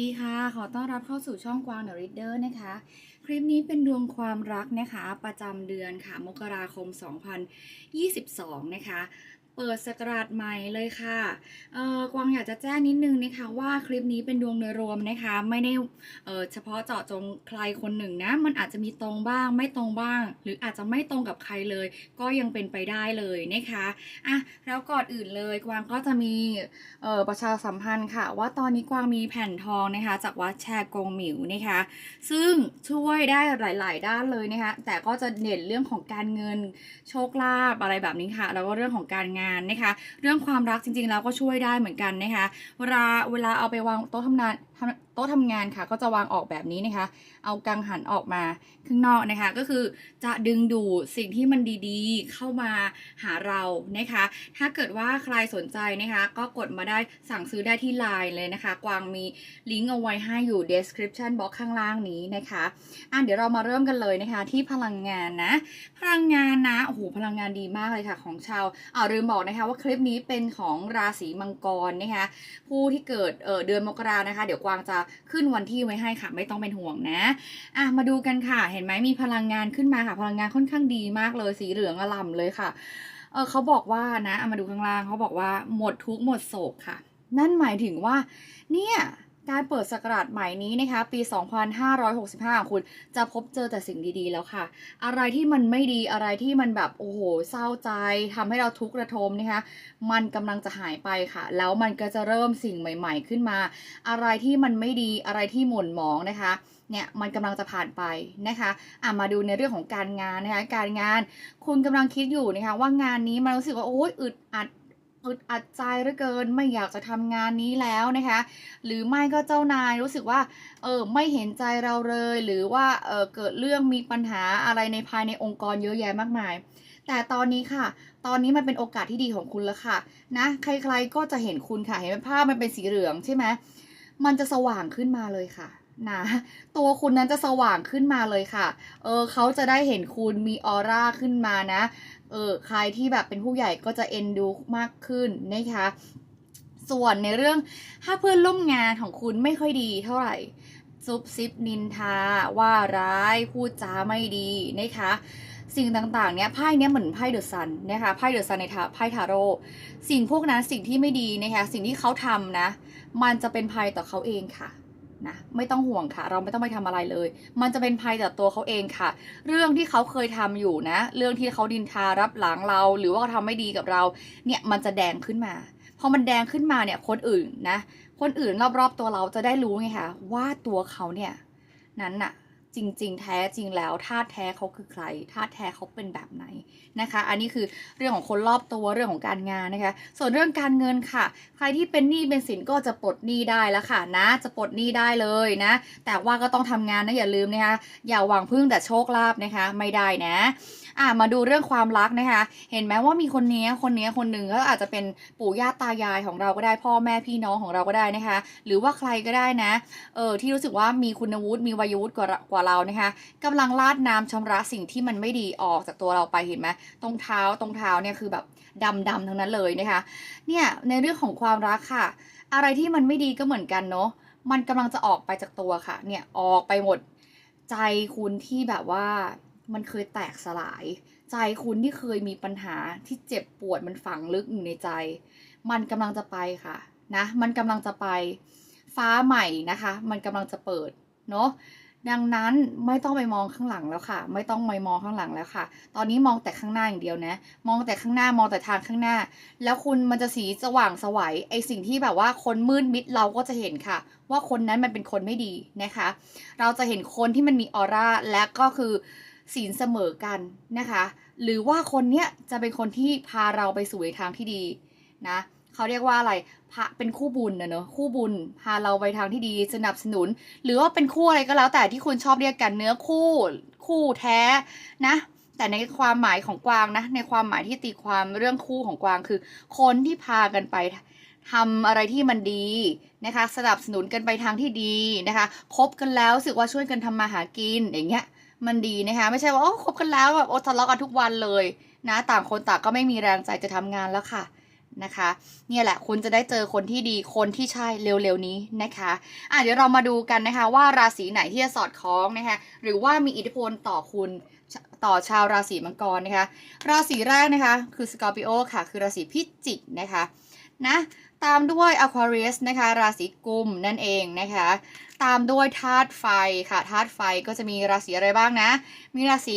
ดีค่ะ ขอต้อนรับเข้าสู่ช่องกวางเดอะริดเดอร์นะคะ คลิปนี้เป็นดวงความรักนะคะ ประจำเดือนค่ะ มกราคม 2022 นะคะ เปิดสกราชใหม่เลยค่ะ เอ่อกวางอยากจะแจ้งนิดนึงนะคะว่าคลิปนี้เป็นดวงโดยรวมนะคะ ไม่ได้เอ่อเฉพาะเจาะจงใครคนหนึ่งนะ มันอาจจะมีตรงบ้าง ไม่ตรงบ้าง หรืออาจจะไม่ตรงกับใครเลย ก็ยังเป็นไปได้เลยนะคะอะแล้วก่อนอื่นเลยกวางก็จะมีเอ่อประชาสัมพันธ์ค่ะ ว่าตอนนี้กวางมีแผ่นทองนะคะ จากวัดแชร์กงหมิวนะคะ ซึ่งช่วยได้หลาย ๆ ด้านเลยนะคะแต่ก็จะเด่นเรื่องของการเงินโชคลาภอะไรแบบนี้ค่ะ แล้วก็เรื่องของการงานนะคะ เรื่องความรักจริงๆแล้วก็ช่วยได้เหมือนกันนะคะ เวลาเวลาเอาไปวางโต๊ะทำงาน โต๊ะทำงานค่ะ ก็จะวางออกแบบนี้นะคะ เอากังหันออกมาข้างนอกนะคะ ก็คือจะดึงดูดสิ่งที่มันดีๆ เข้ามาหาเรานะคะ ถ้าเกิดว่าใครสนใจนะคะ ก็กดมาได้สั่งซื้อได้ที่ไลน์เลยนะคะ กวางมีลิงก์เอาไว้ให้อยู่ description box ข้างล่างนี้นะคะอะเดี๋ยวเรามาเริ่มกันเลยนะคะ ที่พลังงานนะ พลังงานนะโอ้โหพลังงานดีมากเลยค่ะของชาวอ่าลืมบอกนะคะว่าคลิปนี้เป็นของราศีมังกรนะคะ ผู้ที่เกิดเเดือนมกรานะคะ เดี๋ยวกวางจะขึ้นวันที่ไว้ให้ค่ะ ไม่ต้องเป็นห่วงนะอะมาดูกันค่ะ เห็นไหมมีพลังงานขึ้นมาค่ะ พลังงานค่อนข้างดีมากเลยสีเหลืองอล่ำเลยค่ะเออเขาบอกว่านะเอามาดูข้างล่างเขาบอกว่าหมดทุกข์หมดโศกค่ะ นั่นหมายถึงว่า เนี่ย การเปิดสกราชใหม่นี้นะคะ ปี 2565ของคุณจะพบเจอแต่สิ่งดีๆแล้วค่ะ อะไรที่มันไม่ดีอะไรที่มันแบบโอ้โหเศร้าใจทำให้เราทุกข์ระทมนะคะ มันกำลังจะหายไปค่ะ แล้วมันก็จะเริ่มสิ่งใหม่ ๆ ขึ้นมา อะไรที่มันไม่ดีอะไรที่หม่นหมองนะคะเนี่ยมันกำลังจะผ่านไปนะคะอะมาดูในเรื่องของการงานนะคะ การงานคุณกำลังคิดอยู่นะคะว่างานนี้มันรู้สึกว่าโอ๊ยอึดอัด อึดอัดใจเหลือเกินไม่อยากจะทำงานนี้แล้วนะคะ หรือไม่ก็เจ้านายรู้สึกว่าเออไม่เห็นใจเราเลย หรือว่าเออเกิดเรื่องมีปัญหาอะไรในภายในองค์กรเยอะแยะมากมาย แต่ตอนนี้ค่ะ ตอนนี้มันเป็นโอกาสที่ดีของคุณแล้วค่ะนะใครๆก็จะเห็นคุณค่ะเห็นไหมภาพมันเป็นสีเหลืองใช่ไหมมันจะสว่างขึ้นมาเลยค่ะ นะตัวคุณนั้นจะสว่างขึ้นมาเลยค่ะ เออเขาจะได้เห็นคุณมีออร่าขึ้นมานะ เออใครที่แบบเป็นผู้ใหญ่ก็จะเอ็นดูมากขึ้นนะคะ ส่วนในเรื่องถ้าเพื่อนร่วมงานของคุณไม่ค่อยดีเท่าไหร่ซุบซิบนินทาว่าร้ายพูดจาไม่ดีนะคะสิ่งต่างๆ เนี้ยไพ่เนี้ยเหมือนไพ่เดอะซันนะคะ ไพ่เดอะซันในทาไพ่ทาโร่ สิ่งพวกนั้นสิ่งที่ไม่ดีนะคะ สิ่งที่เขาทำนะ มันจะเป็นภัยต่อเขาเองค่ะ นะไม่ต้องห่วงค่ะ เราไม่ต้องไปทำอะไรเลย มันจะเป็นภัยต่อตัวเขาเองค่ะ เรื่องที่เขาเคยทำอยู่นะ เรื่องที่เขาดินทารับหลังเรา หรือว่าเขาทำไม่ดีกับเรา เนี่ยมันจะแดงขึ้นมาพอมันแดงขึ้นมาเนี่ยคนอื่นนะ คนอื่นรอบๆตัวเราจะได้รู้ไงคะว่าตัวเขาเนี่ยนั้นน่ะ จริง ๆ แท้จริงแล้วธาตุแท้เขาคือใครธาตุแท้เขาเป็นแบบไหนนะคะ อันนี้คือเรื่องของคนรอบตัวเรื่องของการงานนะคะ ส่วนเรื่องการเงินค่ะ ใครที่เป็นหนี้เป็นสินก็จะปลดหนี้ได้แล้วค่ะนะ จะปลดหนี้ได้เลยนะ แต่ว่าก็ต้องทำงานนะอย่าลืมนะคะ อย่าหวังพึ่งแต่โชคลาภนะคะ ไม่ได้นะอะมาดูเรื่องความรักนะคะ เห็นไหมว่ามีคนนี้คนนี้คนหนึ่งก็อาจจะเป็นปู่ย่าตายายของเราก็ได้พ่อแม่พี่น้องของเราก็ได้นะคะ หรือว่าใครก็ได้นะเออที่รู้สึกว่ามีคุณวุฒิมีวัยวุฒิกว่ากว่าเรานะคะกำลังลาดน้ำชำระสิ่งที่มันไม่ดีออกจากตัวเราไปเห็นไหมตรงเท้าตรงเท้าเนี่ยคือแบบดำดำๆทั้งนั้นเลยนะคะ เนี่ยในเรื่องของความรักค่ะ อะไรที่มันไม่ดีก็เหมือนกันเนาะมันกำลังจะออกไปจากตัวค่ะ เนี่ยออกไปหมดใจคุณที่แบบว่ามันเคยแตกสลาย ใจคุณที่เคยมีปัญหาที่เจ็บปวดมันฝังลึกอยู่ในใจ มันกำลังจะไปค่ะนะ มันกำลังจะไปฟ้าใหม่นะคะ มันกำลังจะเปิดเนาะ ดังนั้นไม่ต้องไปมองข้างหลังแล้วค่ะ ไม่ต้องไปมองข้างหลังแล้วค่ะ ตอนนี้มองแต่ข้างหน้าอย่างเดียวนะ มองแต่ข้างหน้ามองแต่ทางข้างหน้า แล้วคุณมันจะสีสว่างสวัยไอสิ่งที่แบบว่าคนมืดมิดเราก็จะเห็นค่ะ ว่าคนนั้นมันเป็นคนไม่ดีนะคะ เราจะเห็นคนที่มันมีออร่าและก็คือศีลเสมอกันนะคะ หรือว่าคนเนี้ยจะเป็นคนที่พาเราไปสู่ในทางที่ดีนะเขาเรียกว่าอะไร พระเป็นคู่บุญนะเนอะคู่บุญพาเราไปทางที่ดีสนับสนุน หรือว่าเป็นคู่อะไรก็แล้วแต่ที่คุณชอบเรียกกันเนื้อคู่คู่แท้นะ แต่ในความหมายของกวางนะ ในความหมายที่ตีความเรื่องคู่ของกวางคือ คนที่พากันไปทำอะไรที่มันดีนะคะ สนับสนุนกันไปทางที่ดีนะคะคบกันแล้วรู้สึกว่าช่วยกันทำมาหากินอย่างเงี้ยมันดีนะคะไม่ใช่ว่าโอ้คบกันแล้วแบบโอ้ทะเลาะกันทุกวันเลยนะ ต่างคนต่างก็ไม่มีแรงใจจะทำงานแล้วค่ะ นะคะ เนี่ยแหละคุณจะได้เจอคนที่ดีคนที่ใช่เร็วๆนี้นะคะอะเดี๋ยวเรามาดูกันนะคะว่าราศีไหนที่จะสอดคล้องนะคะหรือว่ามีอิทธิพลต่อคุณต่อชาวราศีมังกรนะคะ ราศีแรกนะคะ คือสกอร์ปิโอค่ะ คือราศีพิจิกนะคะนะตามด้วย Aquarius นะคะ ราศีกุมนั่นเองนะคะ ตามด้วยธาตุไฟค่ะธาตุไฟก็จะมีราศีอะไรบ้างนะ มีราศี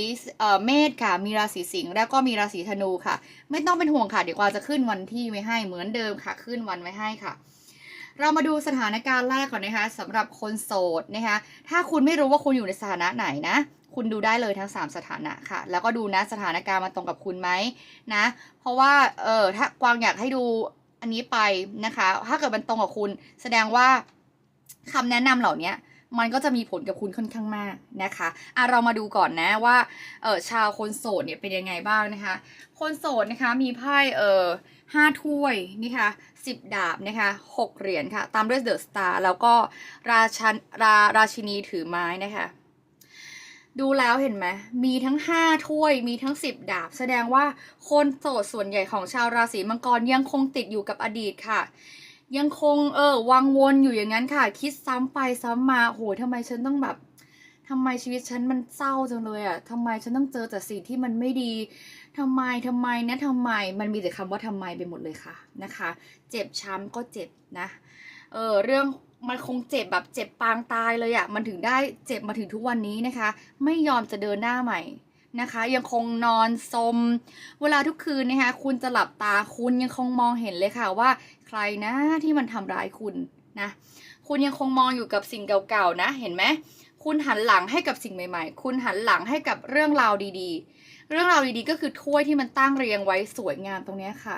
เมษค่ะ มีราศีสิงห์แล้วก็มีราศีธนูค่ะ ไม่ต้องเป็นห่วงค่ะเดี๋ยวกว่างจะขึ้นวันที่ไว้ให้เหมือนเดิมค่ะ ขึ้นวันไว้ให้ค่ะ เรามาดูสถานการณ์แรกก่อนนะคะสำหรับคนโสดนะคะถ้าคุณไม่รู้ว่าคุณอยู่ในสถานะไหนนะคุณดูได้เลยทั้ง 3 สถานะค่ะ แล้วก็ดูนะสถานการณ์มาตรงกับคุณไหมนะ เพราะว่าเออถ้ากวางอยากให้ดูอันนี้ไปนะคะ ถ้าเกิดมันตรงกับคุณ แสดงว่า คำแนะนำเหล่านี้มันก็จะมีผลกับคุณค่อนข้างมากนะคะอะเรามาดูก่อนนะว่าเออชาวคนโสดเนี่ยเป็นยังไงบ้างนะคะ คนโสดนะคะมีไพ่เออห้าถ้วยนี่ค่ะสิบดาบนะคะหกเหรียญค่ะ ตามด้วยเดอะสตาร์แล้วก็ราชันราราชินีถือไม้นะคะดูแล้วเห็นไหม มีทั้ง 5 ถ้วย มีทั้ง 10 ดาบ แสดงว่าคนโสดส่วนใหญ่ของชาวราศีมังกรยังคงติดอยู่กับอดีตค่ะ ยังคงเออวังวนอยู่อย่างนั้นค่ะ คิดซ้ำไปซ้ำมาโหทำไมฉันต้องแบบทำไมชีวิตฉันมันเศร้าจังเลยอะ่ะทำไมฉันต้องเจอแต่สิ่งที่มันไม่ดีทำไมทำไมนะทำไม มันมีแต่คำว่าทำไมไปหมดเลยค่ะนะคะ เจ็บช้ำก็เจ็บนะ เออเรื่องมันคงเจ็บแบบเจ็บปางตายเลยอะ่ะ มันถึงได้เจ็บมาถึงทุกวันนี้นะคะ ไม่ยอมจะเดินหน้าใหม่ นะคะ ยังคงนอนสม เวลาทุกคืนนะคะคุณจะหลับตาคุณยังคงมองเห็นเลยค่ะว่า ใครนะที่มันทำร้ายคุณนะคุณยังคงมองอยู่กับสิ่งเก่าๆนะ เห็นไหมคุณหันหลังให้กับสิ่งใหม่ ๆ คุณหันหลังให้กับเรื่องราวดีๆ เรื่องราวดีๆ ก็คือถ้วยที่มันตั้งเรียงไว้สวยงามตรงนี้ค่ะ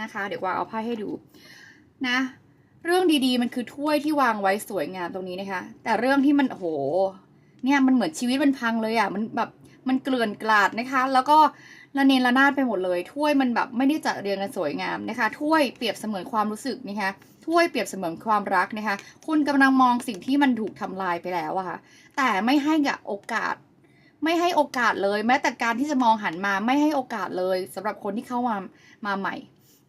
นะคะ เดี๋ยววางเอาไพ่ให้ดูนะเรื่องดีๆ มันคือถ้วยที่วางไว้สวยงามตรงนี้นะคะ แต่เรื่องที่มันโอ้โหเนี่ยมันเหมือนชีวิตมันพังเลยอะ่ะ มันแบบ มันเกลื่อนกลาดนะคะ แล้วก็ระเนระนาดไปหมดเลย ถ้วยมันแบบไม่ได้จัดเรียงกันสวยงามนะคะ ถ้วยเปรียบเสมือนความรู้สึกนะคะ ถ้วยเปรียบเสมือนความรักนะคะ คุณกำลังมองสิ่งที่มันถูกทำลายไปแล้วอะค่ะ แต่ไม่ให้กับโอกาส ไม่ให้โอกาสเลย แม้แต่การที่จะมองหันมาไม่ให้โอกาสเลยสำหรับคนที่เข้ามามาใหม่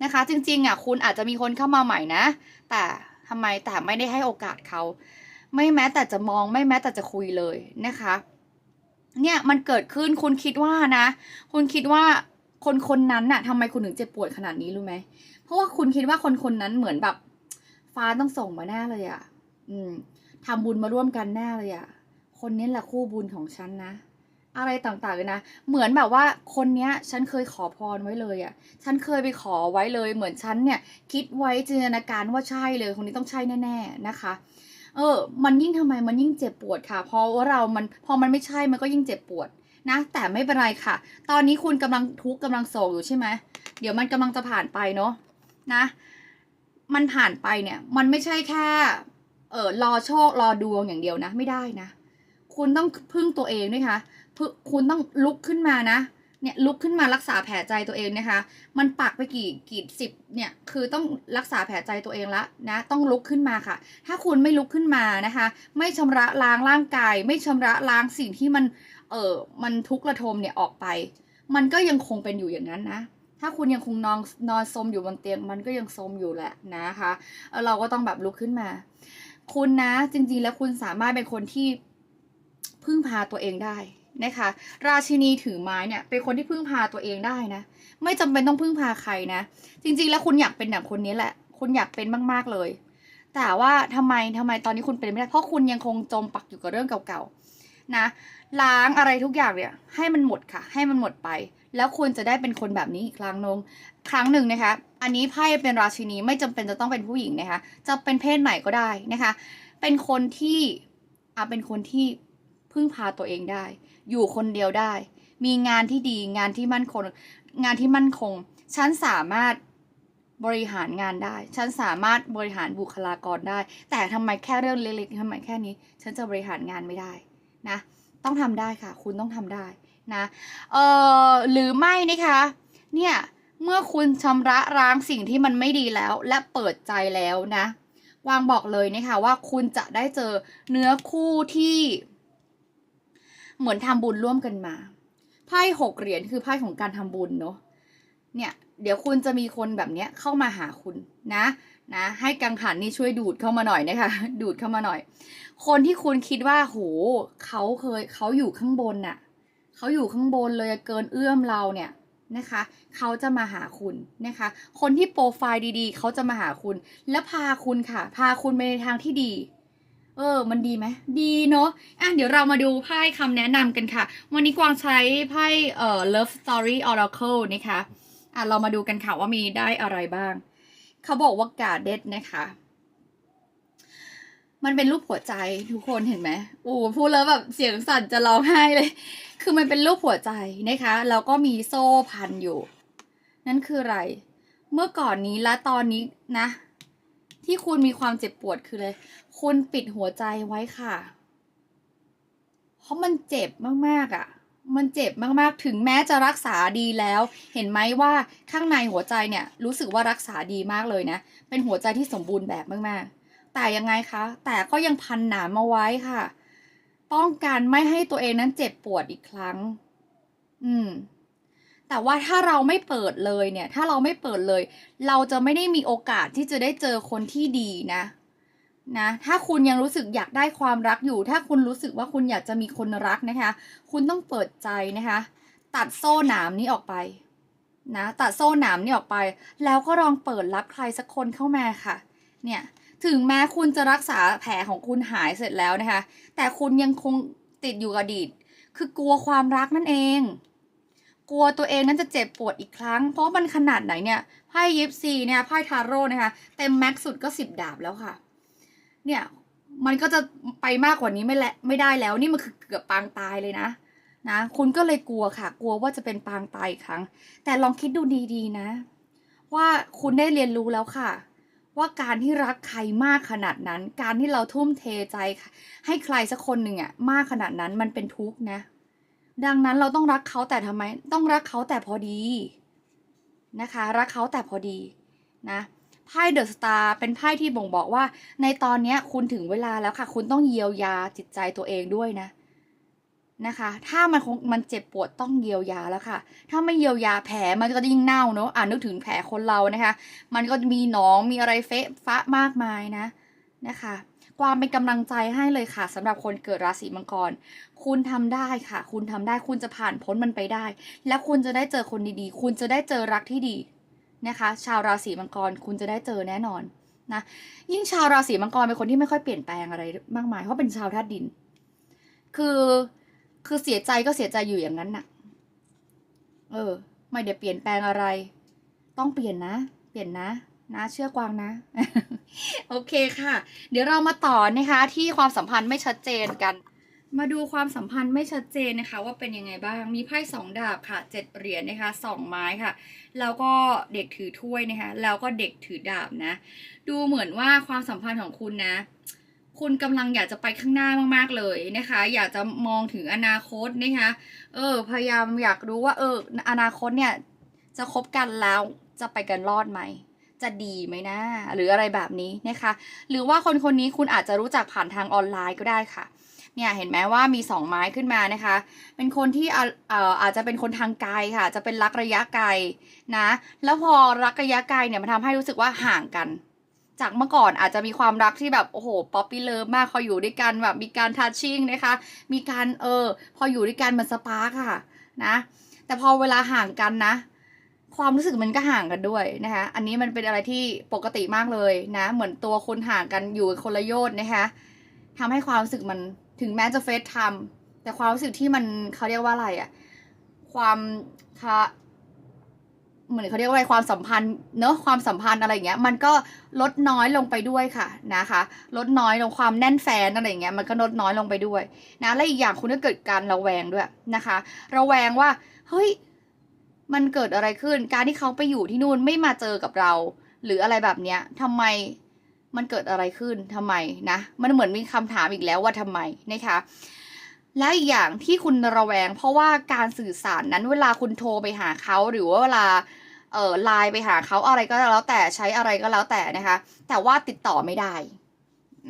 นะคะ จริงๆอะคุณอาจจะมีคนเข้ามาใหม่นะ แต่ทำไมแต่ไม่ได้ให้โอกาสเขา ไม่แม้แต่จะมองไม่แม้แต่จะคุยเลยนะคะ เนี่ยมันเกิดขึ้นคุณคิดว่านะ คุณคิดว่าคนคนนั้นน่ะทำไมคุณถึงเจ็บปวดขนาดนี้รู้ไหม เพราะว่าคุณคิดว่าคนคนนั้นเหมือนแบบ ฟ้าต้องส่งมาแน่เลยอะ่ะ อืมทำบุญมาร่วมกันแน่เลยอะ่ะ คนนี้แหละคู่บุญของฉันนะ อะไรต่างๆเลยนะ เหมือนแบบว่าคนเนี้ย ฉันเคยขอพรไว้เลยอะ่ะ ฉันเคยไปขอไว้เลย เหมือนฉันเนี่ย คิดไว้จินตนาการว่าใช่เลย คนนี้ต้องใช่แน่ ๆ นะคะ เออ มันยิ่งทำไมมันยิ่งเจ็บปวดค่ะ เพราะว่าเรามันพอมันไม่ใช่มันก็ยิ่งเจ็บปวดนะ แต่ไม่เป็นไรค่ะ ตอนนี้คุณกำลังทุกข์กำลังโศกอยู่ใช่ไหมเดี๋ยวมันกำลังจะผ่านไปเนาะนะ มันผ่านไปเนี่ย มันไม่ใช่แค่ เออรอโชครอดวงอย่างเดียวนะ ไม่ได้นะ คุณต้องพึ่งตัวเองด้วยค่ะพึคุณต้องลุกขึ้นมานะ เนี่ยลุกขึ้นมารักษาแผลใจตัวเองนะคะ มันปักไปกี่กี่สิบเนี่ยคือต้องรักษาแผลใจตัวเองละนะต้องลุกขึ้นมาค่ะ ถ้าคุณไม่ลุกขึ้นมานะคะ ไม่ชำระล้างร่างกาย ไม่ชำระล้างสิ่งที่มันเออมันทุกข์ระทมเนี่ยออกไป มันก็ยังคงเป็นอยู่อย่างนั้นนะ ถ้าคุณยังคงนอนนอนซมอยู่บนเตียง มันก็ยังซมอยู่แหละนะคะเราก็ต้องแบบลุกขึ้นมา คุณนะจริงๆแล้วคุณสามารถเป็นคนที่พึ่งพาตัวเองได้ นะคะ ราชินีถือไม้เนี่ยเป็นคนที่พึ่งพาตัวเองได้นะ ไม่จำเป็นต้องพึ่งพาใครนะ จริงๆ แล้วคุณอยากเป็นอย่างคนนี้แหละ คุณอยากเป็นมากๆเลย แต่ว่าทำไมทำไมตอนนี้คุณเป็นไม่ได้เพราะคุณยังคงจมปักอยู่กับเรื่องเก่าๆนะ ล้างอะไรทุกอย่างเนี่ย ให้มันหมดค่ะ ให้มันหมดไป แล้วคุณจะได้เป็นคนแบบนี้อีกครั้งนึงครั้งหนึ่งนะคะ อันนี้ไพ่เป็นราชินีไม่จำเป็นจะต้องเป็นผู้หญิงนะคะ จะเป็นเพศไหนก็ได้นะคะ เป็นคนที่อะเป็นคนที่ พึ่งพาตัวเองได้ อยู่คนเดียวได้ มีงานที่ดีงานที่มั่นคง งานที่มั่นคง ฉันสามารถบริหารงานได้ ฉันสามารถบริหารบุคลากรได้ แต่ทำไมแค่เรื่องเล็กๆทำไมแค่นี้ ฉันจะบริหารงานไม่ได้นะ ต้องทำได้ค่ะ คุณต้องทำได้นะเออหรือไม่นะคะ เนี่ยเมื่อคุณชำระล้างสิ่งที่มันไม่ดีแล้ว และเปิดใจแล้วนะ วางบอกเลยนะคะว่าคุณจะได้เจอเนื้อคู่ที่ เหมือนทำบุญร่วมกันมา ไพ่หกเหรียญคือไพ่ของการทำบุญเนาะ เนี่ย เดี๋ยวคุณจะมีคนแบบเนี้ยเข้ามาหาคุณนะ นะ ให้กังหันนี่ช่วยดูดเข้ามาหน่อยนะคะ ดูดเข้ามาหน่อย คนที่คุณคิดว่าโหเขาเคยเขาอยู่ข้างบนน่ะ เขาอยู่ข้างบนเลยเกินเอื้อมเราเนี่ยนะคะเขาจะมาหาคุณนะคะ คนที่โปรไฟล์ดีๆ เขาจะมาหาคุณ แล้วพาคุณค่ะ พาคุณไปในทางที่ดี เออ มันดีไหม ดีเนาะ อะ เดี๋ยวเรามาดูไพ่คำแนะนำกันค่ะ วันนี้กวางใช้ไพ่เอ่อ Love Story Oracle นะคะ อะ เรามาดูกันค่ะว่ามีได้อะไรบ้าง เขาบอกว่า Guarded นะคะ มันเป็นรูปหัวใจทุกคนเห็นไหมโอ้พูดแล้วแบบเสียงสั่นจะร้องไห้เลย คือมันเป็นรูปหัวใจนะคะ แล้วก็มีโซ่พันอยู่ นั่นคืออะไร เมื่อก่อนนี้และตอนนี้นะ ที่คุณมีความเจ็บปวดคือเลย คุณปิดหัวใจไว้ค่ะ เพราะมันเจ็บมากๆอะ่ะ มันเจ็บมากๆ ถึงแม้จะรักษาดีแล้ว เห็นไหมว่าข้างในหัวใจเนี่ย รู้สึกว่ารักษาดีมากเลยนะ เป็นหัวใจที่สมบูรณ์แบบมากๆ แต่ยังไงคะ แต่ก็ยังพันหนามมาไว้ค่ะ ป้องกันไม่ให้ตัวเองนั้นเจ็บปวดอีกครั้ง อืม แต่ว่าถ้าเราไม่เปิดเลยเนี่ย ถ้าเราไม่เปิดเลย เราจะไม่ได้มีโอกาสที่จะได้เจอคนที่ดีนะนะ ถ้าคุณยังรู้สึกอยากได้ความรักอยู่ ถ้าคุณรู้สึกว่าคุณอยากจะมีคนรักนะคะ คุณต้องเปิดใจนะคะ ตัดโซ่หนามนี้ออกไปนะ ตัดโซ่หนามนี้ออกไป แล้วก็ลองเปิดรับใครสักคนเข้ามาค่ะ เนี่ย ถึงแม้คุณจะรักษาแผลของคุณหายเสร็จแล้วนะคะ แต่คุณยังคงติดอยู่กับอดีต คือกลัวความรักนั่นเอง กลัวตัวเองนั้นจะเจ็บปวดอีกครั้ง เพราะมันขนาดไหนเนี่ยไพ่ยิปซีเนี่ยไพ่ทาโร่นะคะเต็มแม็กซ์สุดก็สิบดาบแล้วค่ะ เนี่ยมันก็จะไปมากกว่านี้ไม่และไม่ได้แล้ว นี่มันคือเกือบปางตายเลยนะนะคุณก็เลยกลัวค่ะ กลัวว่าจะเป็นปางตายอีกครั้ง แต่ลองคิดดูดีๆนะ ว่าคุณได้เรียนรู้แล้วค่ะ ว่าการที่รักใครมากขนาดนั้น การที่เราทุ่มเทใจให้ใครสักคนหนึ่งอะมากขนาดนั้นมันเป็นทุกข์นะ ดังนั้นเราต้องรักเขาแต่ทำไม ต้องรักเขาแต่พอดีนะคะ รักเขาแต่พอดีนะไพ่เดอะสตาร์เป็นไพ่ที่บ่งบอกว่า ในตอนนี้คุณถึงเวลาแล้วค่ะ คุณต้องเยียวยาจิตใจตัวเองด้วยนะนะคะ ถ้ามันคงมันเจ็บปวดต้องเยียวยาแล้วค่ะ ถ้าไม่เยียวยาแผลมันก็ยิ่งเน่าเนอะอ่านนึกถึงแผลคนเรานะคะ มันก็มีหนองมีอะไรเฟะฟะมากมายนะนะคะ ความเป็นกำลังใจให้เลยค่ะสำหรับคนเกิดราศีมังกร คุณทำได้ค่ะ คุณทำได้คุณจะผ่านพ้นมันไปได้ และคุณจะได้เจอคนดีๆ คุณจะได้เจอรักที่ดีนะคะ ชาวราศีมังกรคุณจะได้เจอแน่นอนนะยิ่งชาวราศีมังกรเป็นคนที่ไม่ค่อยเปลี่ยนแปลงอะไรมากมายเพราะเป็นชาวธาตุดิน คือคือเสียใจก็เสียใจอยู่อย่างนั้นน่ะ เออ ไม่ได้เปลี่ยนแปลงอะไร ต้องเปลี่ยนนะ เปลี่ยนนะ นะเชื่อกวางนะ โอเคค่ะ เดี๋ยวเรามาต่อนะคะที่ความสัมพันธ์ไม่ชัดเจนกัน มาดูความสัมพันธ์ไม่ชัดเจนนะคะ ว่าเป็นยังไงบ้างมีไพ่สองดาบค่ะเจ็ดเหรียญนะคะสองไม้ค่ะ แล้วก็เด็กถือถ้วยนะคะแล้วก็เด็กถือดาบนะ ดูเหมือนว่าความสัมพันธ์ของคุณนะ คุณกำลังอยากจะไปข้างหน้ามากๆเลยนะคะ อยากจะมองถึงอนาคตนะคะเออพยายามอยากรู้ว่าเอออนาคตเนี่ยจะคบกันแล้วจะไปกันรอดไหม จะดีไหมนะหรืออะไรแบบนี้นะคะ หรือว่าคนคนนี้คุณอาจจะรู้จักผ่านทางออนไลน์ก็ได้ค่ะเนี่ยเห็นไหมว่ามีสองไม้ขึ้นมานะคะ เป็นคนที่อ่าเอ่ออาจจะเป็นคนทางไกลค่ะ จะเป็นรักระยะไกลนะ แล้วพอรักระยะไกลเนี่ยมันทำให้รู้สึกว่าห่างกัน จากเมื่อก่อนอาจจะมีความรักที่แบบโอ้โหป๊อปปี้เลิฟมากพออยู่ด้วยกันแบบมีการทัชชิ่งนะคะ มีการเออพออยู่ด้วยกันมันสปาร์คค่ะนะ แต่พอเวลาห่างกันนะ ความรู้สึกมันก็ห่างกันด้วยนะคะ อันนี้มันเป็นอะไรที่ปกติมากเลยนะ เหมือนตัวคนห่างกันอยู่คนละโยชน์นะคะทำให้ความรู้สึกมันถึงแม้จะเฟซไทม์แต่ความรู้สึกที่มันเขาเรียกว่าอะไรอะความคะเหมือนเขาเรียกว่าอะไรความสัมพันธ์เนอะความสัมพันธ์อะไรอย่างเงี้ย มันก็ลดน้อยลงไปด้วยค่ะนะคะ ลดน้อยลงความแน่นแฟนอะไรอย่างเงี้ยมันก็ลดน้อยลงไปด้วยนะและอีกอย่างคุณก็เกิดการระแวงด้วยนะคะ ระแวงว่าเฮ้ย มันเกิดอะไรขึ้น การที่เขาไปอยู่ที่นู่นไม่มาเจอกับเรา หรืออะไรแบบเนี้ยทำไมมันเกิดอะไรขึ้นทำไมนะ มันเหมือนมีคำถามอีกแล้วว่าทำไมนะคะ และอีกอย่างที่คุณระแวง เพราะว่าการสื่อสารนั้นเวลาคุณโทรไปหาเขาหรือว่าเวลาเออไลน์ไปหาเขาอะไรก็แล้วแต่ใช้อะไรก็แล้วแต่นะคะ แต่ว่าติดต่อไม่ได้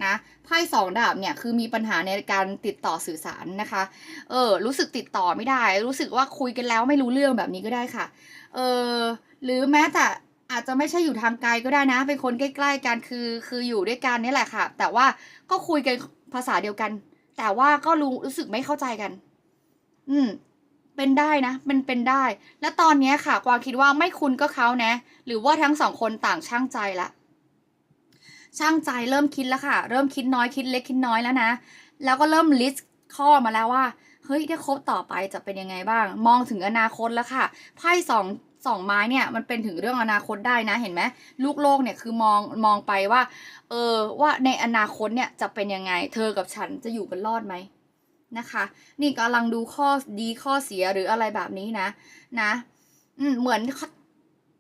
นะไพ่สองดาบเนี่ยคือมีปัญหาในการติดต่อสื่อสารนะคะ เออ รู้สึกติดต่อไม่ได้ รู้สึกว่าคุยกันแล้วไม่รู้เรื่องแบบนี้ก็ได้ค่ะ เออหรือแม้แต่อาจจะไม่ใช่อยู่ทางไกลก็ได้นะ เป็นคนใกล้ๆกันคือคืออยู่ด้วยกันนี่แหละค่ะ แต่ว่าก็คุยกันภาษาเดียวกัน แต่ว่าก็รู้รู้สึกไม่เข้าใจกัน อืมเป็นได้นะเป็นเป็นได้ และตอนนี้ค่ะกวางคิดว่าไม่คุณก็เขานะ หรือว่าทั้งสองคนต่างช่างใจละ ช่างใจเริ่มคิดแล้วค่ะ เริ่มคิดน้อยคิดเล็กคิดน้อยแล้วนะ แล้วก็เริ่มลิสต์ข้อมาแล้วว่า เฮ้ยถ้าคบต่อไปจะเป็นยังไงบ้าง มองถึงอนาคตแล้วค่ะ ไพ่สองสองไม้เนี่ยมันเป็นถึงเรื่องอนาคตได้นะเห็นไหมลูกโลกเนี่ยคือมองมองไปว่า เออว่าในอนาคตเนี่ยจะเป็นยังไง เธอกับฉันจะอยู่กันรอดไหมนะคะ นี่กำลังดูข้อดีข้อเสียหรืออะไรแบบนี้นะ นะ อืมเหมือน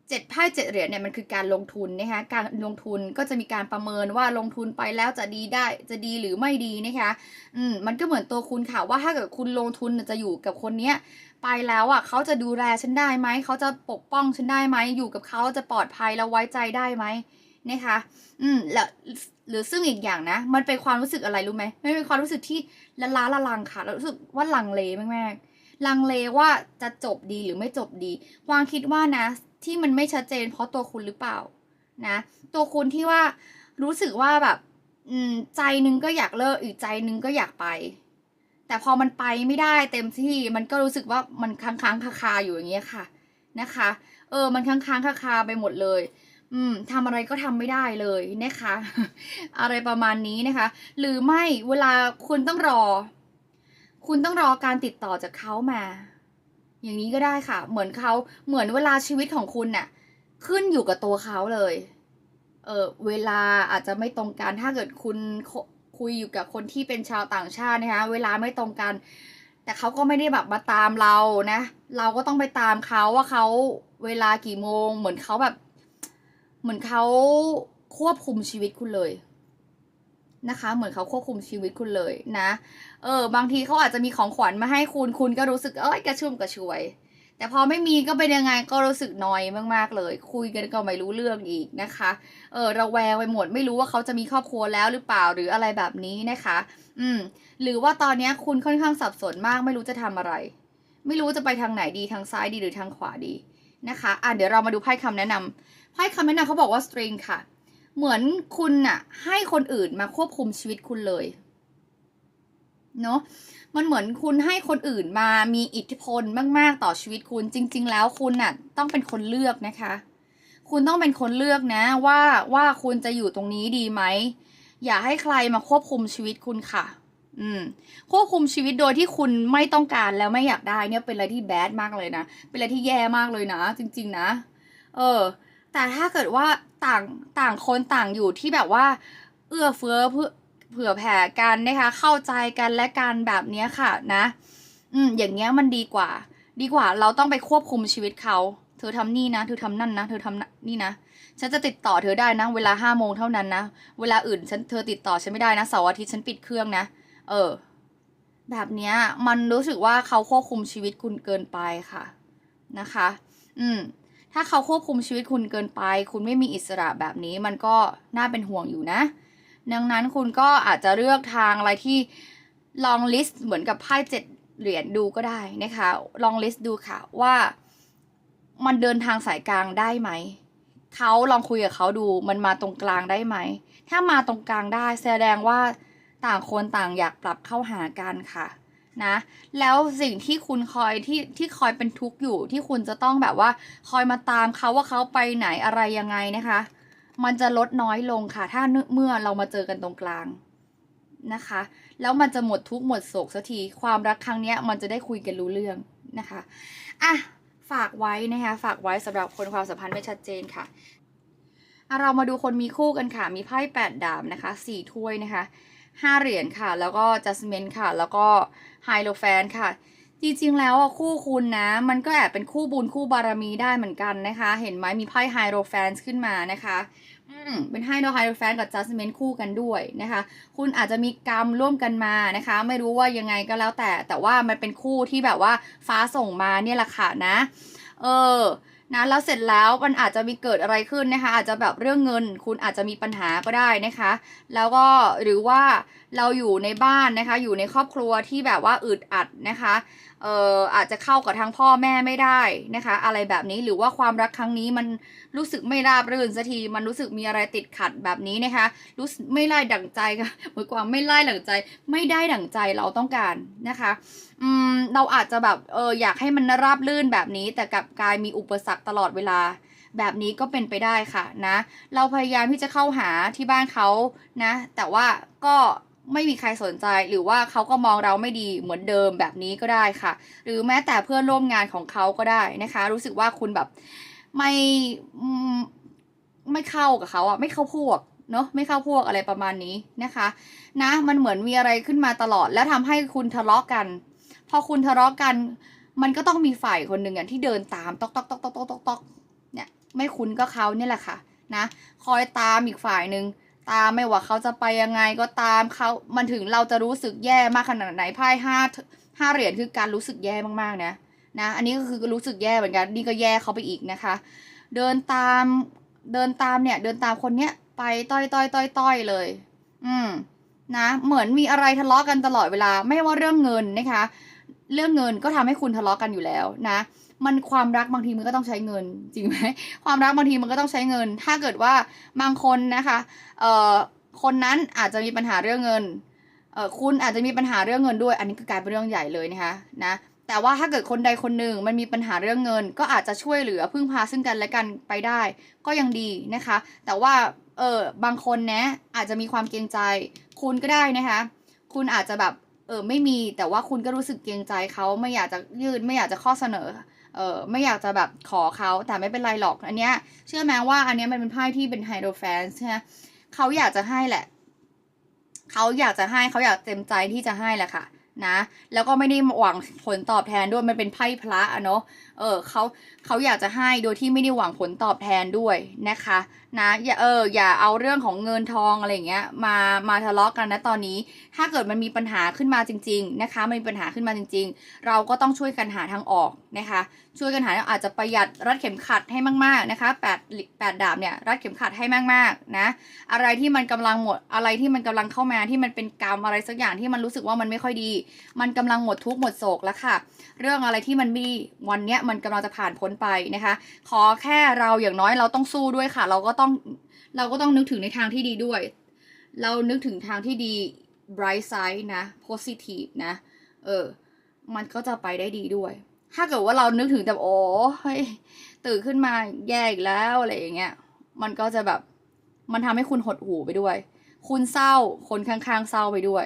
เจ็ดไพ่เจ็ดเหรียญเนี่ยมันคือการลงทุนนะคะการลงทุนก็จะมีการประเมินว่าลงทุนไปแล้วจะดีได้จะดีหรือไม่ดีนะคะอืมมันก็เหมือนตัวคุณค่ะว่าถ้าเกิดคุณลงทุนจะอยู่กับคนเนี้ยไปแล้วอะเขาจะดูแลฉันได้ไหมเขาจะปกป้องฉันได้ไหมอยู่กับเขาจะปลอดภัยแล้วไว้ใจได้ไหมนะคะอืมแล้วหรือซึ่งอีกอย่างนะ มันเป็นความรู้สึกอะไรรู้ไหมไมันเป็นความรู้สึกที่ละล้าละลังค่ะรู้สึกว่าลังเลมากๆลังเลว่าจะจบดีหรือไม่จบดีวางคิดว่านะ ที่มันไม่ชัดเจน เพราะตัวคุณหรือเปล่านะ ตัวคุณที่ว่ารู้สึกว่าแบบอืมใจนึงก็อยากเลิกอีกใจนึงก็อยากไป แต่พอมันไปไม่ได้เต็มที่มันก็รู้สึกว่ามันค้างค้างคาคาอยู่อย่างเงี้ยค่ะนะคะ เออ มันค้างค้างคาคาไปหมดเลย อืมทำอะไรก็ทำไม่ได้เลยนะคะ อะไรประมาณนี้นะคะ หรือไม่เวลาคุณต้องรอ คุณต้องรอการติดต่อจากเขามา อย่างนี้ก็ได้ค่ะ เหมือนเขาเหมือนเวลาชีวิตของคุณน่ะ ขึ้นอยู่กับตัวเขาเลย เออเวลาอาจจะไม่ตรงกันถ้าเกิดคุณคคุยอยู่กับคนที่เป็นชาวต่างชาตินะคะ เวลาไม่ตรงกัน แต่เขาก็ไม่ได้แบบมาตามเรานะ เราก็ต้องไปตามเขาว่าเขาเวลากี่โมง เหมือนเขาแบบ เหมือนเขาควบคุมชีวิตคุณเลย นะคะ เหมือนเขาควบคุมชีวิตคุณเลยนะ เออบางทีเขาอาจจะมีของขวัญมาให้คุณคุณก็รู้สึกเอ้ยกระชุ่มกระชวย แต่พอไม่มีก็เป็นยังไงก็รู้สึกนอยมาก ๆ เลย คุยกันก็ไม่รู้เรื่องอีกนะคะ เออระแวงไปหมดไม่รู้ว่าเขาจะมีครอบครัวแล้วหรือเปล่าหรืออะไรแบบนี้นะคะ อืม หรือว่าตอนนี้คุณค่อนข้างสับสนมากไม่รู้จะทำอะไร ไม่รู้จะไปทางไหนดีทางซ้ายดีหรือทางขวาดีนะคะ อะเดี๋ยวเรามาดูไพ่คำแนะนำไพ่คำแนะนำเขาบอกว่า string ค่ะ เหมือนคุณน่ะ ให้คนอื่นมาควบคุมชีวิตคุณเลย เนาะมันเหมือนคุณให้คนอื่นมามีอิทธิพลมาก ๆ ต่อชีวิตคุณ จริง ๆ แล้วคุณน่ะ ต้องเป็นคนเลือกนะคะ คุณต้องเป็นคนเลือกนะ ว่าว่าคุณจะอยู่ตรงนี้ดีไหม อย่าให้ใครมาควบคุมชีวิตคุณค่ะ อืม ควบคุมชีวิตโดยที่คุณไม่ต้องการแล้วไม่อยากได้เนี่ยเป็นอะไรที่แบดมากเลยนะ เป็นอะไรที่แย่มากเลยนะ จริง ๆ นะ เออ แต่ถ้าเกิดว่าต่างต่างคนต่างอยู่ที่แบบว่า เอื้อเฟื้อเพื่อเผื่อแผ่กันนะคะ เข้าใจกันและกันแบบเนี้ยค่ะนะ อืม อย่างเงี้ยมันดีกว่า ดีกว่า เราต้องไปควบคุมชีวิตเขา เธอทำนี่นะ เธอทำนั่นนะ เธอทำนี่นะ ฉันจะติดต่อเธอได้นะ เวลาห้าโมงเท่านั้นนะ เวลาอื่นฉันเธอติดต่อฉันไม่ได้นะ เสาร์อาทิตย์ฉันปิดเครื่องนะ เออ แบบเนี้ย มันรู้สึกว่าเขาควบคุมชีวิตคุณเกินไปค่ะ นะคะ อืม ถ้าเขาควบคุมชีวิตคุณเกินไป คุณไม่มีอิสระแบบนี้มันก็น่าเป็นห่วงอยู่นะ ดังนั้นคุณก็อาจจะเลือกทางอะไรที่ลองลิสต์เหมือนกับไพ่เจ็ดเหรียญดูก็ได้นะคะ ลองลิสต์ดูค่ะว่ามันเดินทางสายกลางได้ไหม เขาลองคุยกับเขาดูมันมาตรงกลางได้ไหม ถ้ามาตรงกลางได้แสดงว่าต่างคนต่างอยากปรับเข้าหากันค่ะ นะ แล้วสิ่งที่คุณคอยที่ที่คอยเป็นทุกข์อยู่ที่คุณจะต้องแบบว่า คอยมาตามเขาว่าเขาไปไหนอะไรยังไงนะคะ มันจะลดน้อยลงค่ะ ถ้าเมื่อเรามาเจอกันตรงกลางนะคะ แล้วมันจะหมดทุกข์หมดโศกสักทีความรักครั้งนี้มันจะได้คุยกันรู้เรื่องนะคะอะฝากไว้นะคะฝากไว้สำหรับคนความสัมพันธ์ไม่ชัดเจนค่ะอะเรามาดูคนมีคู่กันค่ะ มีไพ่แปดดาบนะคะสี่ถ้วยนะคะห้าเหรียญค่ะ แล้วก็จัสมินค่ะ แล้วก็ ไฮโลแฟนค่ะ จริงๆแล้วคู่คุณนะ มันก็แอบเป็นคู่บุญคู่บารมีได้เหมือนกันนะคะ เห็นไหมมีไพ่ไฮโลแฟนขึ้นมานะคะอืมเป็นไฮโลไฮโลแฟนกับจัสมินคู่กันด้วยนะคะ คุณอาจจะมีกรรมร่วมกันมานะคะ ไม่รู้ว่ายังไงก็แล้วแต่ แต่ว่ามันเป็นคู่ที่แบบว่าฟ้าส่งมาเนี่ยแหละค่ะนะ เออนะแล้วเสร็จแล้วมันอาจจะมีเกิดอะไรขึ้นนะคะ อาจจะแบบเรื่องเงิน คุณอาจจะมีปัญหาก็ได้นะคะ แล้วก็หรือว่าเราอยู่ในบ้านนะคะ อยู่ในครอบครัวที่แบบว่าอึดอัดนะคะ เอ่ออาจจะเข้ากับทางพ่อแม่ไม่ได้นะคะ อะไรแบบนี้หรือว่าความรักครั้งนี้มันรู้สึกไม่ราบรื่นสักทีมันรู้สึกมีอะไรติดขัดแบบนี้นะคะ รู้สึกไม่ไล่ดั่งใจค่ะหมายความไม่ไล่ดั่งใจ ไม่ได้ดั่งใจเราต้องการนะคะอืมเราอาจจะแบบเอออยากให้มันราบลื่นแบบนี้ แต่กับกายมีอุปสรรคตลอดเวลาแบบนี้ก็เป็นไปได้ค่ะนะ เราพยายามที่จะเข้าหาที่บ้านเขานะ แต่ว่าก็ ไม่มีใครสนใจหรือว่าเขาก็มองเราไม่ดีเหมือนเดิมแบบนี้ก็ได้ค่ะ หรือแม้แต่เพื่อนร่วมงานของเขาก็ได้นะคะ รู้สึกว่าคุณแบบไม่ไม่เข้ากับเขาอะไม่เข้าพวกเนาะไม่เข้าพวกอะไรประมาณนี้นะคะ นะมันเหมือนมีอะไรขึ้นมาตลอด แล้วทำให้คุณทะเลาะกัน พอคุณทะเลาะกัน มันก็ต้องมีฝ่ายคนหนึ่งอะที่เดินตามตอกตอกตอกตอกตอกตอกตอกเนี่ยไม่คุ้นก็เขาเนี่ยแหละค่ะนะ คอยตามอีกฝ่ายหนึ่ง ตามไม่ว่าเขาจะไปยังไงก็ตามเขามันถึงเราจะรู้สึกแย่มากขนาดไหนไพ่ห้าห้าเหรียญคือการรู้สึกแย่มากๆนะนะอันนี้ก็คือรู้สึกแย่เหมือนกันนี่ก็แย่เขาไปอีกนะคะ เดินตามเดินตามเนี่ยเดินตามคนเนี้ยไปต้อยต้อยต้อยต้อยเลย อืมนะเหมือนมีอะไรทะเลาะกันตลอดเวลา ไม่ว่าเรื่องเงินนะคะ เรื่องเงินก็ทำให้คุณทะเลาะกันอยู่แล้วนะ มันความรักบางทีมันก็ต้องใช้เงิน จริงไหมความรักบางทีมันก็ต้องใช้เงิน ถ้าเกิดว่าบางคนนะคะเอ่อคนนั้นอาจจะมีปัญหาเรื่องเงินเอ่อคุณอาจจะมีปัญหาเรื่องเงินด้วย อันนี้ก็กลายเป็นเรื่องใหญ่เลยนะคะนะแต่ว่าถ้าเกิดคนใดคนหนึ่งมันมีปัญหาเรื่องเงิน ก็อาจจะช่วยเหลือพึ่งพาซึ่งกันและกันไปได้ ก็ยังดีนะคะ แต่ว่าเออบางคนนะอาจจะมีความเกรงใจ คุณก็ได้นะคะ คุณอาจจะแบบเออไม่มีแต่ว่าคุณก็รู้สึกเกรงใจเขาไม่อยากจะยื่นไม่อยากจะข้อเสนอ เออไม่อยากจะแบบขอเขาแต่ไม่เป็นไรหรอก อันเนี้ยเชื่อไหมว่าอันเนี้ยมันเป็นไพ่ที่เป็นไฮโดรแฟนใช่ไหมเขาอยากจะให้แหละ เขาอยากจะให้เขาอยากเต็มใจที่จะให้แหละค่ะ นะ แล้วก็ไม่ได้หวังผลตอบแทนด้วย มันเป็นไพ่พระอะเนาะ เออเขาเขาอยากจะให้โดยที่ไม่ได้หวังผลตอบแทนด้วยนะคะ นะ อย่าเออ อย่าเอาเรื่องของเงินทองอะไรอย่างเงี้ย มา มาทะเลาะกันนะตอนนี้ ถ้าเกิดมันมีปัญหาขึ้นมาจริง ๆ นะคะ มันมีปัญหาขึ้นมาจริง ๆ เราก็ต้องช่วยกันหาทางออกนะคะ ช่วยกันหาอาจจะประหยัดรัดเข็มขัดให้มาก ๆ นะคะแปดแปดดาบเนี่ยรัดเข็มขัดให้มาก ๆ นะ อะไรที่มันกำลังหมด อะไรที่มันกำลังเข้ามาที่มันเป็นกรรมอะไรสักอย่างที่มันรู้สึกว่ามันไม่ค่อยดีมันกำลังหมดทุกข์หมดโศกแล้วค่ะ เรื่องอะไรที่มันมีวันเนี้ยมันกำลังจะผ่านพ้นไปนะคะ ขอแค่เราอย่างน้อยเราต้องสู้ด้วยค่ะ เราก็ต้องเราก็ต้องนึกถึงในทางที่ดีด้วย เรานึกถึงทางที่ดี bright side นะ positive นะ เออ มันก็จะไปได้ดีด้วย ถ้าเกิดว่าเรานึกถึงแต่โอ้ยตื่นขึ้นมาแย่อีกแล้วอะไรอย่างเงี้ย มันก็จะแบบ มันทำให้คุณหดหูไปด้วย คุณเศร้า คนข้างๆเศร้าไปด้วย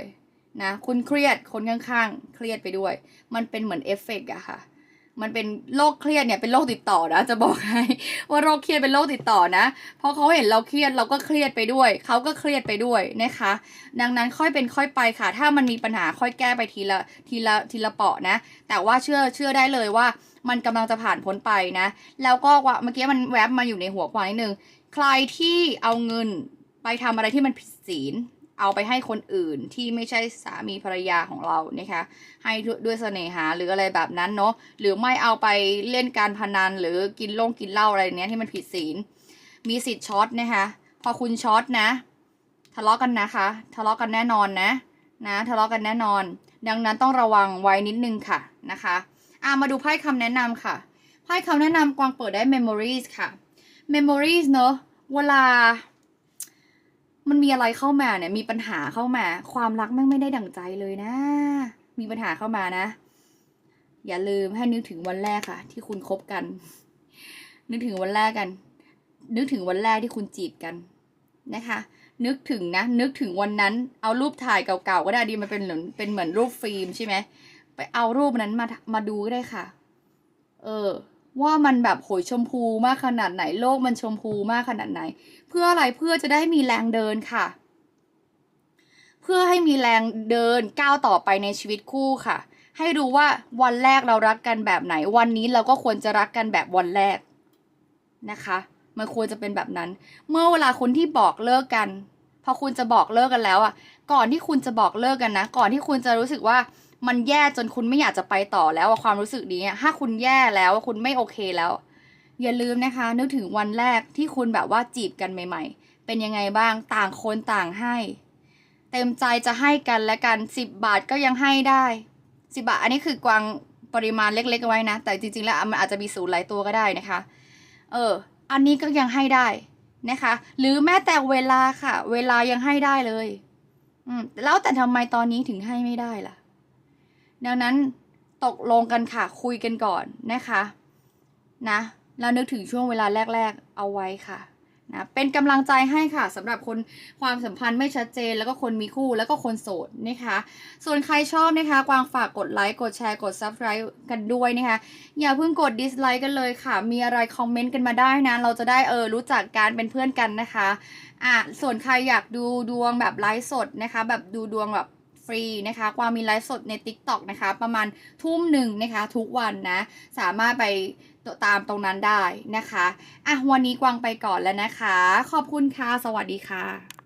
นะคุณเครียดคนข้างๆ เครียดไปด้วย มันเป็นเหมือนเอฟเฟกต์อะค่ะ มันเป็นโรคเครียดเนี่ยเป็นโรคติดต่อนะจะบอกให้ว่าโรคเครียดเป็นโรคติดต่อนะเพราะเขาเห็นเราเครียดเราก็เครียดไปด้วยเขาก็เครียดไปด้วยนะคะ ดังนั้นค่อยเป็นค่อยไปค่ะ ถ้ามันมีปัญหาค่อยแก้ไปทีละทีละทีละเปาะนะ แต่ว่าเชื่อเชื่อได้เลยว่า มันกำลังจะผ่านพ้นไปนะ แล้วก็ว่าเมื่อกี้มันแวบมาอยู่ในหัวควางนิดนึงใครที่เอาเงินไปทำอะไรที่มันผิดศีล เอาไปให้คนอื่นที่ไม่ใช่สามีภรรยาของเรานะคะ ให้ด้วยเสน่หาหรืออะไรแบบนั้นเนาะหรือไม่เอาไปเล่นการพนันหรือกินล่งกินเหล้าอะไรเนี้ยที่มันผิดศีล มีสิทธิ์ช็อตนะคะพอคุณช็อตนะ ทะเลาะกันนะคะ ทะเลาะกันแน่นอนนะ นะทะเลาะกันแน่นอน ดังนั้นต้องระวังไว้นิดนึงค่ะนะคะอ่ามาดูไพ่คำแนะนำค่ะไพ่คำแนะนำกวางเปิดได้ memories ค่ะ memories เนอะเวลา มันมีอะไรเข้ามาเนี่ย มีปัญหาเข้ามา ความรักแม่งไม่ได้ดั่งใจเลยนะ มีปัญหาเข้ามานะ อย่าลืมให้นึกถึงวันแรกค่ะ ที่คุณคบกัน นึกถึงวันแรกกัน นึกถึงวันแรกที่คุณจีบกันนะคะ นึกถึงนะ นึกถึงวันนั้น เอารูปถ่ายเก่าๆก็ได้ดีมันเป็นเหมือนเป็นเหมือนรูปฟิล์มใช่ไหมไปเอารูปนั้นมามาดูก็ได้ค่ะ เออ ว่ามันแบบโหยชมพูมากขนาดไหน โลกมันชมพูมากขนาดไหน เพื่ออะไรเพื่อจะได้มีแรงเดินค่ะ เพื่อให้มีแรงเดินก้าวต่อไปในชีวิตคู่ค่ะ ให้รู้ว่าวันแรกเรารักกันแบบไหน วันนี้เราก็ควรจะรักกันแบบวันแรกนะคะมันควรจะเป็นแบบนั้น เมื่อเวลาคุณที่บอกเลิกกัน พอคุณจะบอกเลิกกันแล้วอะ ก่อนที่คุณจะบอกเลิกกันนะ ก่อนที่คุณจะรู้สึกว่ามันแย่จนคุณไม่อยากจะไปต่อแล้วความรู้สึกนี้ถ้าคุณแย่แล้วคุณไม่โอเคแล้ว อย่าลืมนะคะ นึกถึงวันแรกที่คุณแบบว่าจีบกันใหม่ ๆ เป็นยังไงบ้างต่างคนต่างให้ เต็มใจจะให้กันและกัน10บบาทก็ยังให้ได้10บบาท อันนี้คือกวางปริมาณเล็กๆไว้นะ แต่จริงๆแล้วมันอาจจะมีศูนย์หลายตัวก็ได้นะคะ เออ อันนี้ก็ยังให้ได้นะคะ หรือแม้แต่เวลาค่ะ เวลายังให้ได้เลย อืมแล้วแต่ทำไมตอนนี้ถึงให้ไม่ได้ล่ะ ดังนั้นตกลงกันค่ะคุยกันก่อนนะคะ นะ แล้วนึกถึงช่วงเวลาแรก ๆ เอาไว้ค่ะนะเป็นกำลังใจให้ค่ะสำหรับคนความสัมพันธ์ไม่ชัดเจน แล้วก็คนมีคู่แล้วก็คนโสดนะคะ ส่วนใครชอบนะคะ กวางฝากกดไลค์กดแชร์กด subscribe กันด้วยนะคะ อย่าเพิ่งกด dislike กันเลยค่ะ มีอะไรคอมเมนต์กันมาได้นะ เราจะได้เออรู้จักการเป็นเพื่อนกันนะคะอะส่วนใครอยากดูดวงแบบไลฟ์สดนะคะ แบบดูดวงแบบ ฟรีนะคะกวางมีไลฟ์สดใน TikTok นะคะ ประมาณทุ่มหนึ่งนะคะ ทุกวันนะ สามารถไปตามตรงนั้นได้นะคะ อะ วันนี้กวางไปก่อนแล้วนะคะ ขอบคุณค่ะ สวัสดีค่ะ